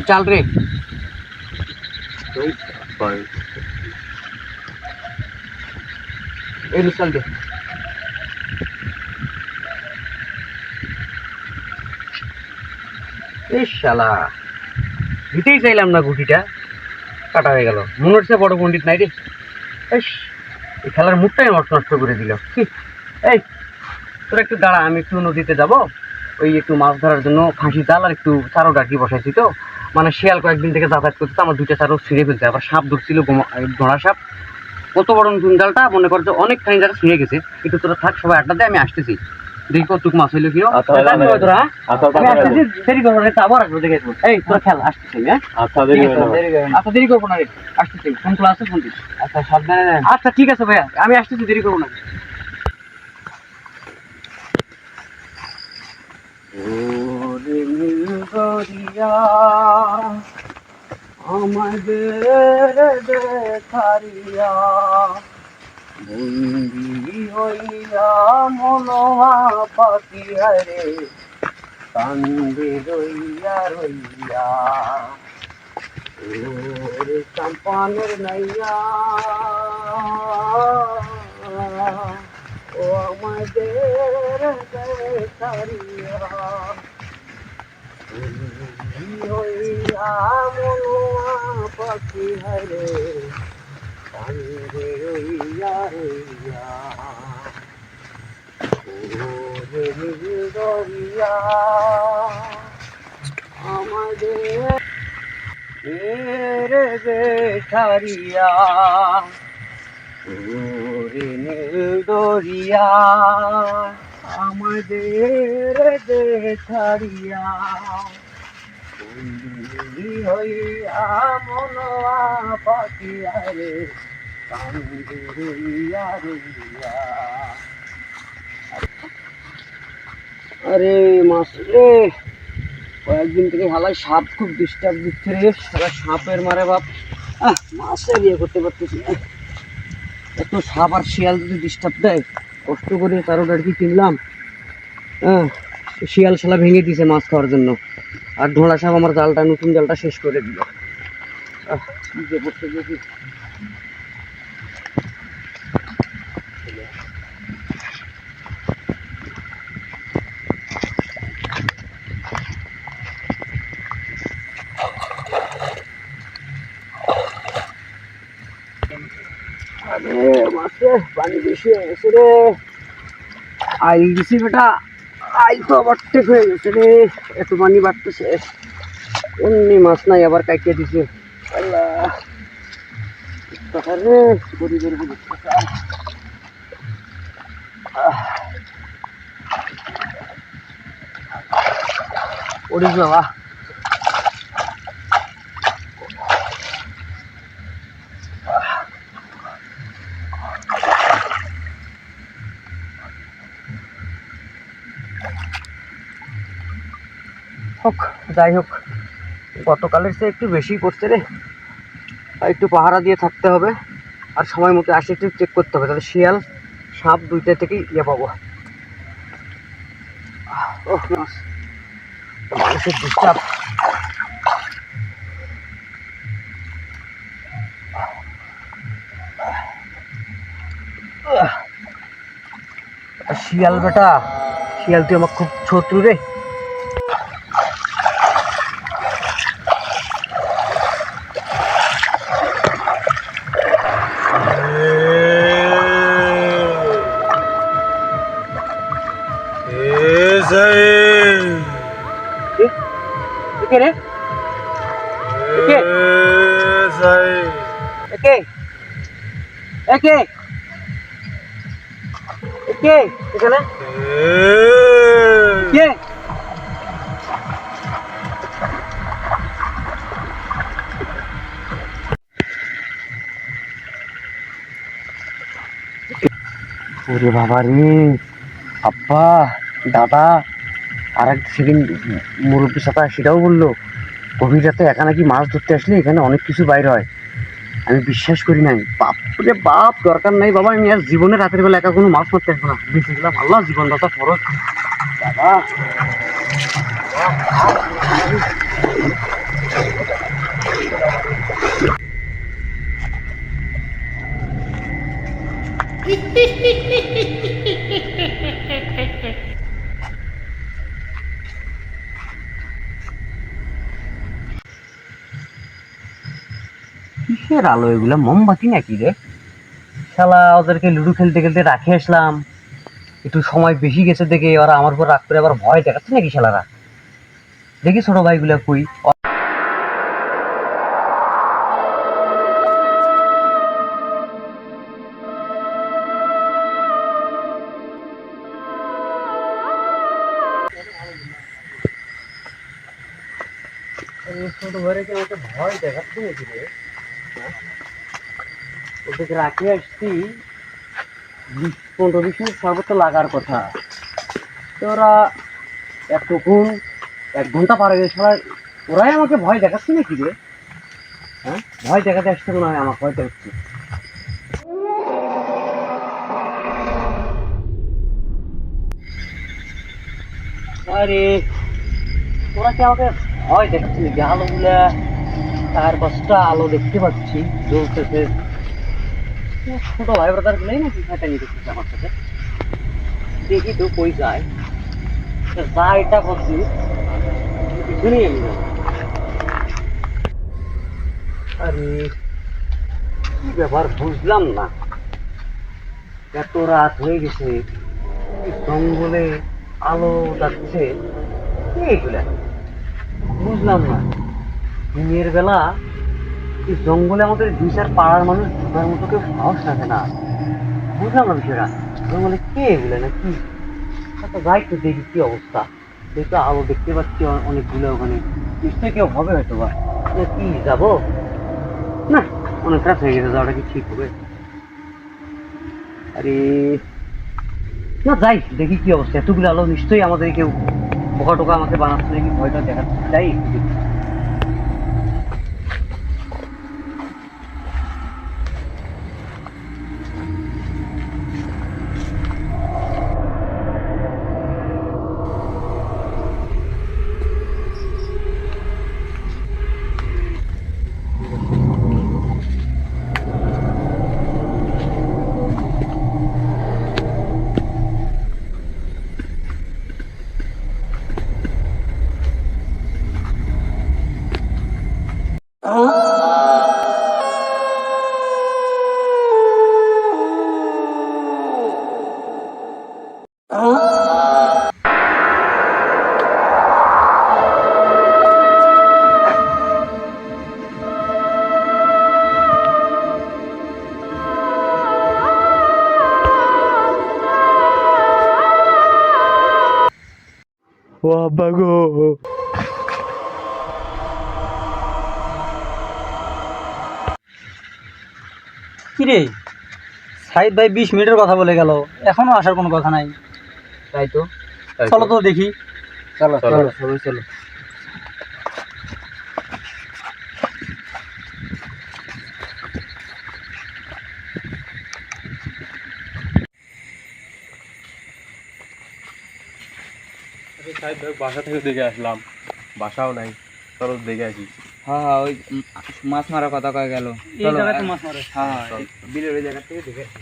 চাল রে। শালা, দিতেই চাইলাম না গুটিটা। কাটা হয়ে গেল। মনে হচ্ছে বড় পণ্ডিত নাই রে। এই খেলার মুখটাই আমার নষ্ট করে দিল। এই, তোরা একটু দাঁড়া, আমি একটু নদীতে যাব। ওই একটু মাছ ধরার জন্য ফাঁসি জাল আর একটু চারো ডাকি বসাইছি তো। মানে শিয়াল কয়েকদিন থেকে যাতায়াত করতে আমার দুইটা চারো ছিঁড়ে ফেলছে। আবার সাপ ধরছিল ঘোড়া সাপ। কত বড় নতুন জালটা মনে করছে অনেকখানি জায়গা ছিঁড়ে গেছে। একটু তোরা থাক সবাই আড্ডা দিয়ে আমি আসতেছি। দেখি কতটুক মাছ হইল কিনো আচ্ছা, আচ্ছা, তোরা? আচ্ছা, আমি আসতেছি দেরি করব না আবার আসব দেখে। এই তোরা খেল আসতেছি হ্যাঁ? আচ্ছা দেরি করব না রে। আসতেছি ফোন আছে ফোন আচ্ছা সাবধানে আচ্ছা ঠিক আছে ভাইয়া আমি আসতেছি দেরি করব না। ওরে দরিয়া আমাদের দেখারিয়া, বন্দি হইয়া মনোয়া পাখি রে কান্দে রইয়া রইয়া। ওরে চাম্পানের নাইয়া। ও আমাদের সারিয়া হইয়া মনোয়া পাখি হরে কান্দে রইয়া রইয়া দরিয়া আমাদের বেঠারিয়া ওরে দরিয়া, আমাদের বন্দি হইয়া মনোয়া পাখিয়া রে কান্দে রইয়া রইয়া। আরে মাস রে, কয়েকদিন থেকে হালাই সাপ খুব ডিস্টার্ব দিচ্ছে রে, সারা সাপের মারে বাপ। আহ মাছে বিয়ে করতে পারতেছি না। এত সাপ আর শিয়াল যদি ডিস্টার্ব দেয় কষ্ট করে তারোটা আর কি কিনলাম হ্যাঁ শিয়াল শালা ভেঙে দিয়েছে মাছ খাওয়ার জন্য। আর ঢোলা সাপ আমার জালটা নতুন জালটা শেষ করে দিল। আহ, যে করতে দেখি আরে মাছে হয়ে গেছে রে আইল দিছি বেটা আইল তো আবার ঠিক হয়ে গেছে রে, এত পানি বাড়তেছে। এমনি মাছ নাই, আবার কাইকে দিছে। আল্লাহ। রে গরিবের ওড়িস বাবা হোক যাই হোক, গতকালের চেয়ে একটু বেশি করছে রে। আর একটু পাহারা দিয়ে থাকতে হবে, আর সময় মতো আসে একটু চেক করতে হবে, তাহলে শিয়াল, সাপ দুইটা থেকেই ইয়ে পাবো। শিয়াল বেটা, শিয়াল তুই আমার খুব শত্রু রে। একে এখানে? কে? ওরে বাবা রে। আব্বা দাদা আর এক সেদিন মুরব্বীর সাথে সেটাও বলল গভীর রাতে একা নাকি মাছ ধরতে আসলে এখানে অনেক কিছু বাইর হয়? আমি বিশ্বাস করি নাই। বাপ রে বাপ, দরকার নাই বাবা, আমি আর জীবনে রাতের বেলা একা কোনো মাছ মারতে আসব না। বেঁচে গেলাম আল্লাহ জীবনটা ফরজ বাবা। কিসের আলো, এগুলা মোমবাতি নাকি রে? শালা, ওদেরকে লুডো খেলতে খেলতে রাখে আসলাম। একটু সময় বেশি গেছে দেখে ওরা আমার উপর রাগ করে আবার ভয় দেখাচ্ছে নাকি শালারা? দেখি ছোট ভাইগুলা কই। ভয় দেখাচ্ছে নাকি রে? ওদেরকে রাখে আসছি। বিশ পনেরো বিশ মিনিট সর্বোচ্চ লাগার কথা। তো ওরা এতক্ষণ এক ঘণ্টা পার হয়ে সবাই ওরাই আমাকে ভয় দেখাচ্ছে নাকি রে? হ্যাঁ? ভয় দেখাতে আসছে মনে হয়, আমাকে ভয় দেখাচ্ছে। আরে ওরা কি আমাকে ভয় দেখাচ্ছে নাকি আলোগুলা চার পাঁচটা আলো দেখতে পাচ্ছি, জ্বলতেছে। ছোট ভাই, ব্রাদার দেখতেছে আমার সাথে? দেখি তো কই যায়। যা এটা করছি আমি আরে, কি ব্যাপার বুঝলাম না। এত রাত হয়ে গেছে জঙ্গলে আলো যাচ্ছে, কি এগুলা? বুঝলাম না। দিনের বেলা এই জঙ্গলে আমাদের দুই চার পাড়ার মানুষ ঢোকার মতো কেউ সাহস রাখে না। বুঝলাম না বিষয়টা। জঙ্গলে কে এগুলো না কি আচ্ছা যাই তো দেখি কি অবস্থা। দেখো আলো দেখতে পাচ্ছি অনেকগুলো ওখানে। নিশ্চয়ই কেউ হবে হয়তো বা কি, যাব? না, অনেক রাত হয়ে গেছে, যাওয়াটা কি ঠিক হবে? আরে, না, যাই, দেখি কি অবস্থা। এতগুলো আলো নিশ্চয়ই আমাদের কেউ বোকা টোকা আমাকে বানাচ্ছে নাকি? ভয়টা দেখাচ্ছে। যাই ও আব্বা গো। কিরে? সাইদ ভাই বিশ মিনিটের কথা বলে গেল। এখনও আসার কোনো কথা নাই। তাই তো? চলো তো দেখি। চলো চলো। চলো। সবাই চলো। বাসা থেকে দেখে আসলাম। বাসাও নাই চলো দেখে আসি। হ্যাঁ হ্যাঁ ওই মাছ মারার কথা কয়ে গেল। এই জায়গাতে মাছ মারে। হ্যাঁ বিলের ওই জায়গা থেকে দেখে আসি।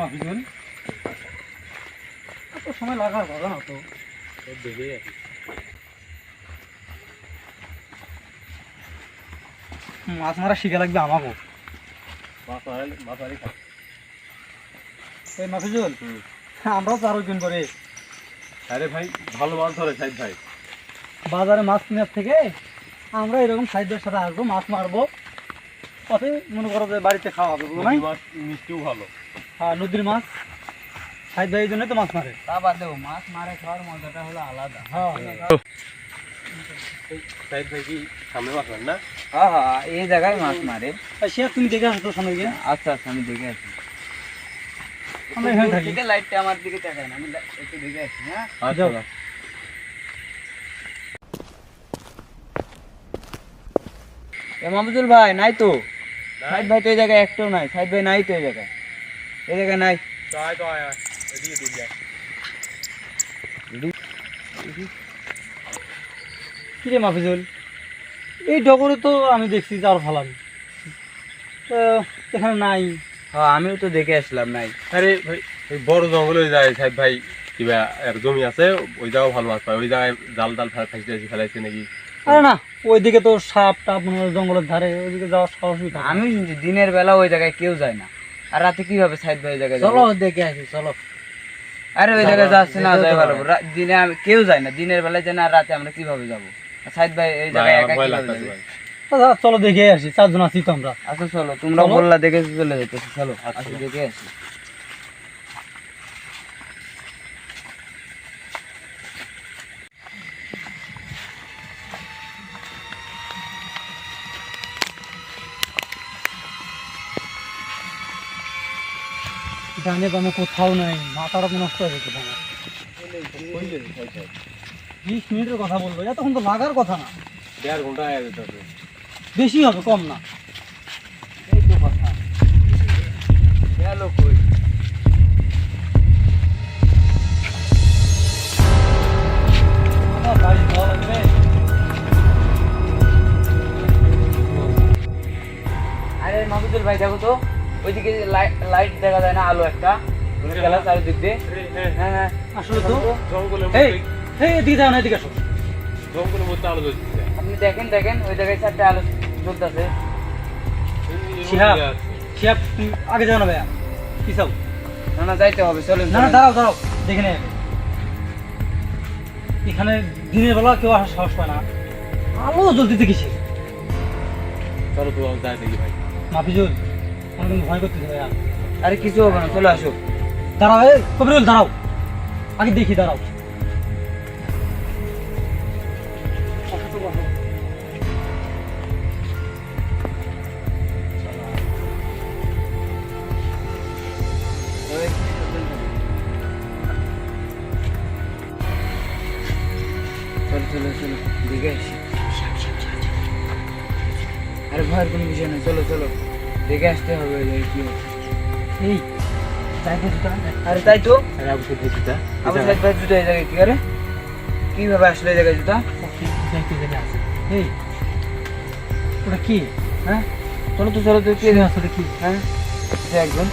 মাফিজুল? এত সময় লাগার কথা না তো। সব আসি। মাছ মারা শিখে লাগবে আমাকেও। মাছ মারালে মাছ মারি খাই এই মাফিজুল হুম। আমরাও চারজন করে। আরে ভাই ভালো মাছ ধরে সাহেব ভাই। বাজারে মাছ কেনার থেকে আমরা এরকম সাইডের সাথে আসব মাছ মারবো। পথে মনে করো যে বাড়িতে খাওয়া হবে নদীর মাছ মিষ্টিও ভালো। হ্যাঁ নদীর মাছ। সাইড ভাই এই জন্যই তো মাছ মারে। তা বাদ দেবো মাছ মারে খাওয়ার মজাটা হলো আলাদা। হ্যাঁ। সাহেব ভাই কি সামনে মাছ মারেন না? হ্যাঁ হ্যাঁ এই জায়গায় মাছ মারে। সে তুমি দেখে সামনে আচ্ছা আচ্ছা আমি দেখে আসি। আমরা এখানে থাকি। দিকে লাইটটা আমার দিকে তাকায় না আমি একটু দেখে আসি হ্যাঁ? আচ্ছা এ মাহমুদুল ভাই নাই তো? সাইদ ভাই তো এই জায়গায় একটাও নাই সাইদ ভাই নাই তো এই জায়গায়? এই জায়গায় নাই? তো আয় তো আয় আয় এদিকে দিকে আয়। কিরে মাফিজুল? এই ডগরে তো আমি দেখছি জাল ফালাবি। তো এখানে নাই। আমিও তো দেখে আসলাম নাই। আরে ভাই বড় জঙ্গলে যায় সাহেব ভাই কিবা এর জমি আছে ওই জায়গাও ভালো মাছ পায়। ওই জায়গায় জাল টাল ফাঁসি টাসি ফেলাইছে নাকি? আরে না ওইদিকে তো সাপ টাপ মনে জঙ্গলের ধারে ওইদিকে যাওয়ার সাহসই। আমি শুনছি দিনের বেলা ওই জায়গায় কেউ যায় না। আর রাতে কীভাবে সাইদ ভাই জায়গায় চলো দেখে আসি চলো। আরে ওই জায়গায় যাচ্ছে না যাই ভালো। দিনে আমি কেউ যায় না দিনের বেলায় যায় না রাতে আমরা কীভাবে যাব? সাইদ ভাই এই ভাই, জায়গায় একা কীভাবে যাবে? দাদা চলো দেখে আসি চারজন আছি তো আমরা। আচ্ছা চলো তোমরা বললা দেখে চলে যেতেছি চলো আচ্ছা। দেখে আসি। ডানে বামে কোথাও নাই মাথাটা তো নষ্ট হয়ে গেছে আমার বিশ মিনিটের কথা বলল এতক্ষণ তো লাগার কথা না। দেড় ঘণ্টা যেতে হবে বেশি হবে কম না। এই তো কথা। গেল কই? আরে মাহমুদুল ভাই দেখো তো ওইদিকে লাইট দেখা যায় না আলো একটা। গেলা চারিদিক দিয়ে। হ্যাঁ হ্যাঁ। আসলে তো জঙ্গলের এই মধ্যে এই এদিকে যাও না এদিকে আসো। জঙ্গলের মধ্যে আলো জ্বলছে। আপনি দেখেন দেখেন ওই জায়গায় চারটে আলো জ্বলতেছে শিহাব শিহাব তুমি আগে যাও না ভাইয়া। পিছাও না না যাইতে হবে চলেন না না দাঁড়াও দাঁড়াও দেখে নে এখানে দিনের বেলা কেউ আসার সাহস পায় না। আলো জ্বলতে দেখেছি চলো তো যাই দেখি ভাই। মাফিজুল আমার কিন্তু ভয় করতেছে ভাইয়া। আরে কিছু হবে না চলে আসো। দাঁড়াও এই কবিরুল দাঁড়াও। আগে দেখি দাঁড়াও। আসি। আরে ভয়ের কোনো বিষয় নেই চলো চলো। দেখে আসতে হবে কি। এই যাইতে দিতে হবে আরে তাই তো? আরে তো ভাই জুতো। এই জায়গায় কি করে? কীভাবে আসলে এই জায়গায় জুতা। এই ওটা কি? হ্যাঁ? চলো তো চলো তো কে? আসলে কি? হ্যাঁ? একজন।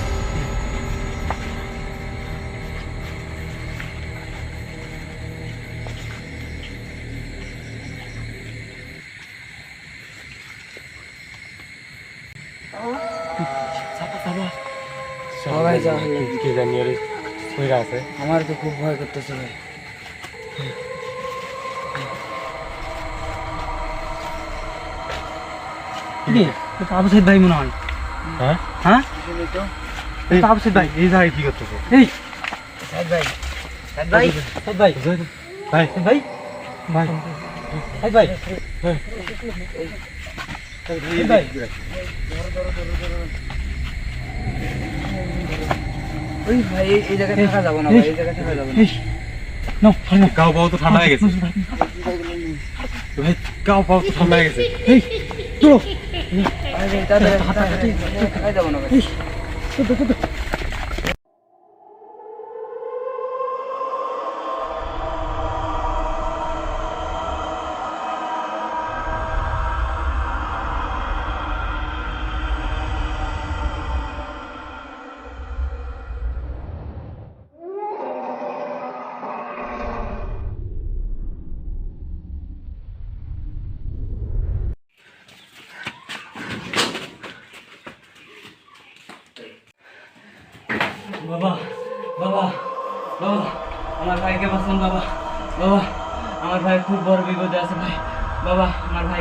কইরা আছে। আমার তো খুব ভয় করতেছে ভাই। আবু সাইদ ভাই মনে হয়। হ্যাঁ? হ্যাঁ? আবু সাইদ ভাই। এই জায়গায় কি করতেছে? এই। সাইদ ভাই। সাইদ ভাই। সাইদ ভাই। ভাই। ভাই। ভাই। সাইদ ভাই। সাইদ ভাই। ওই ভাই এই- এই জায়গায় থাকা যাবে না ভাই এই জায়গায় থাকা যাবে না নাও ভাই নাও গাও পাও তো ঠান্ডা হয়ে গেছে ভাই গাও পাও তো ঠান্ডা হয়ে গেছে এই চলো আরে যাবে না ভাই এই চলো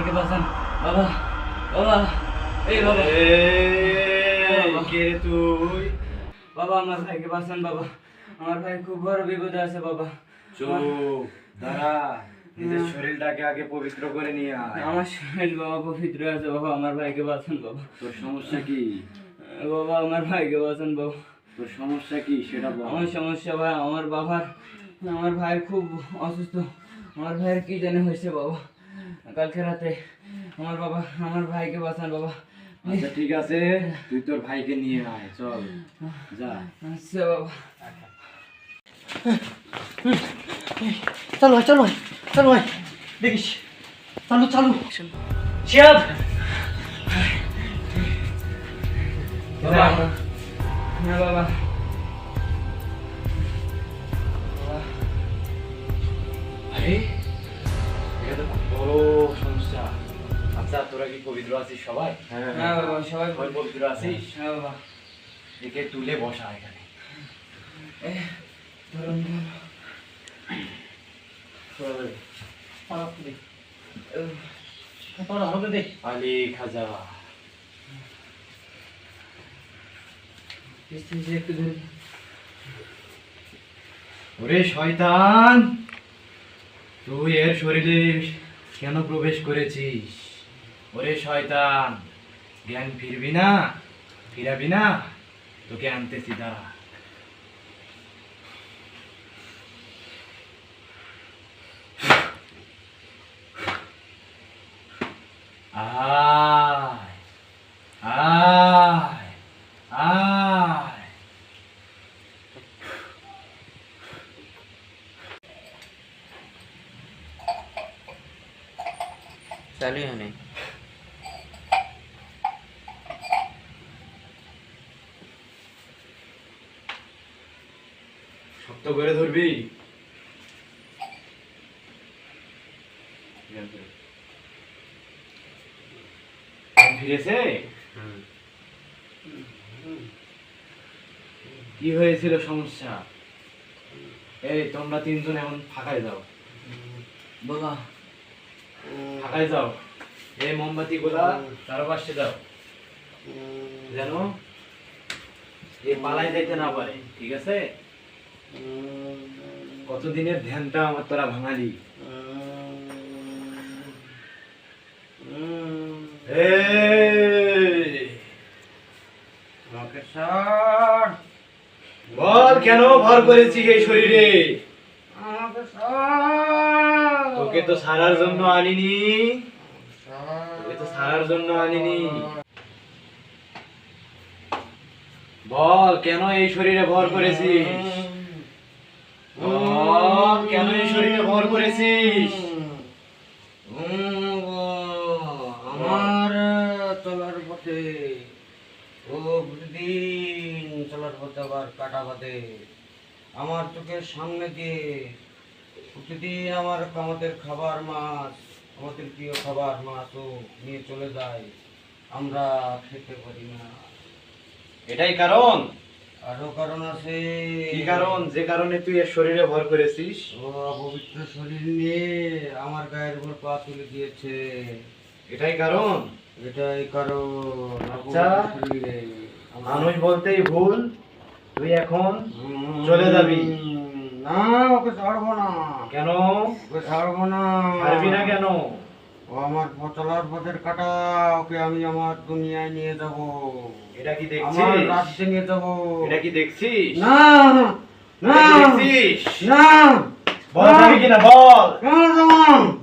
ভাইকে বাঁচান। বাবা বাবা এই বাবা। কে তুই? বাবা আমার ভাইকে বাঁচান বাবা। আমার ভাই খুব বড় বিপদে আছে বাবা। চুপ দাঁড়া। নিজের শরীরটাকে আগে পবিত্র করে নিয়ে আয়। আমার শরীর বাবা পবিত্র আছে বাবা। আমার ভাইকে বাঁচান বাবা। তোর সমস্যা কি? বাবা আমার ভাইকে বাঁচান বাবা। তোর সমস্যা কি সেটা বল। আমার সমস্যা ভাই আমার বাবার আমার ভাইয়ের খুব অসুস্থ। আমার ভাইয়ের কি জানে হয়েছে বাবা। কালকে রাতে আমার বাবা আমার ভাইকে বাঁচান বাবা। আচ্ছা ঠিক আছে। তুই তোর ভাইকে নিয়ে আয় চল। যা। আচ্ছা বাবা। চলো ভাই চলো ভাই চলো ভাই। দেখিস। চালু চালু। শিয়াব বাবা বাবা। আরে বড় সমস্যা। আচ্ছা তোরা কি পবিত্র আছিস সবাই? হ্যাঁ বাবা সবাই সবাই পবিত্র। আছিস? হ্যাঁ বাবা। একে তুলে বসা এখানে। ধরুন আলী খাজা। ওরে শয়তান তুই এর শরীরে কেন প্রবেশ করেছিস? ওরে শয়তান জ্ঞান ফিরবি না ফিরাবি না তোকে আনতেছি দাঁড়া আয় আয় আয় চালু হয় নাই। শক্ত করে ধরবি। ফিরেছে? কি হয়েছিল সমস্যা? এই তোমরা তিনজন এখন ফাঁকায় যাও। বাবা ফাঁকায় যাও। এই মোমবাতি গুলা দাও। যেন এ পালায় যাইতে না পারে, ঠিক আছে? কতদিনের ধ্যানটা আমার তোরা ভাঙালি? কেন ভর করেছি এই শরীরে? আমাকে তোকে তো সারার জন্য আনিনি। তোকে তো সারার জন্য আনিনি। বল, কেন এই শরীরে ভর করেছিস? কেন এই শরীরে ভর করেছিস? আমার চলার পথে ও চলার পথে আবার কাটা বাঁধে। আমার চোখের সামনে দিয়ে প্রতিদিন আমার আমাদের খাবার মাছ আমাদের প্রিয় খাবার মাছও নিয়ে চলে যায়। আমরা খেতে পারি না। এটাই কারণ। আরও কারণ আছে। কি কারণ? যে কারণে তুই এর শরীরে ভর করেছিস। ও পবিত্র শরীর নিয়ে আমার গায়ের উপর পা তুলে দিয়েছে। এটাই কারণ। এটাই কারণ। আচ্ছা। মানুষ বলতেই ভুল তুই এখন চলে যাবি। না ওকে ছাড়বো না। কেন? ওকে ছাড়বো না। পারবি না কেন? ও আমার চলার পথের কাটা ওকে আমি আমার দুনিয়ায় নিয়ে যাব। এটা কি আমার দেখছিস? রাজ্যে নিয়ে যাব। এটা কি দেখছিস? না না দেখছিস? না। বল যাবি কিনা? বল।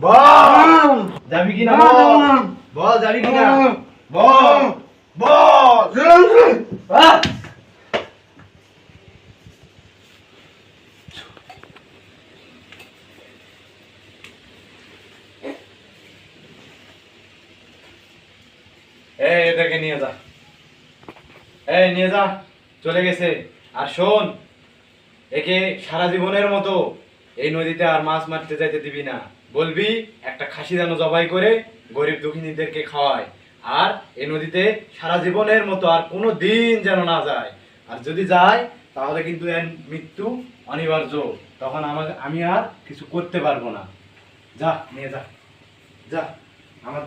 বল। যাবি কিনা? বল। বল যাবি কিনা। বল। বল। এটাকে নিয়ে যা। এই, নিয়ে যা, চলে গেছে। আর শোন, একে সারা জীবনের মতো এই নদীতে আর মাছ মারতে যাইতে দিবি না। বলবি, একটা খাসি যেন জবাই করে গরিব দুঃখিনীদেরকে খাওয়ায়। আর এই নদীতে সারা জীবনের মতো আর কোনো দিন যেন না যায়। আর যদি যায়, তাহলে কিন্তু এর মৃত্যু অনিবার্য। তখন আমাকে, আমি আর কিছু করতে পারব না। যা, নিয়ে যা। যা, আমার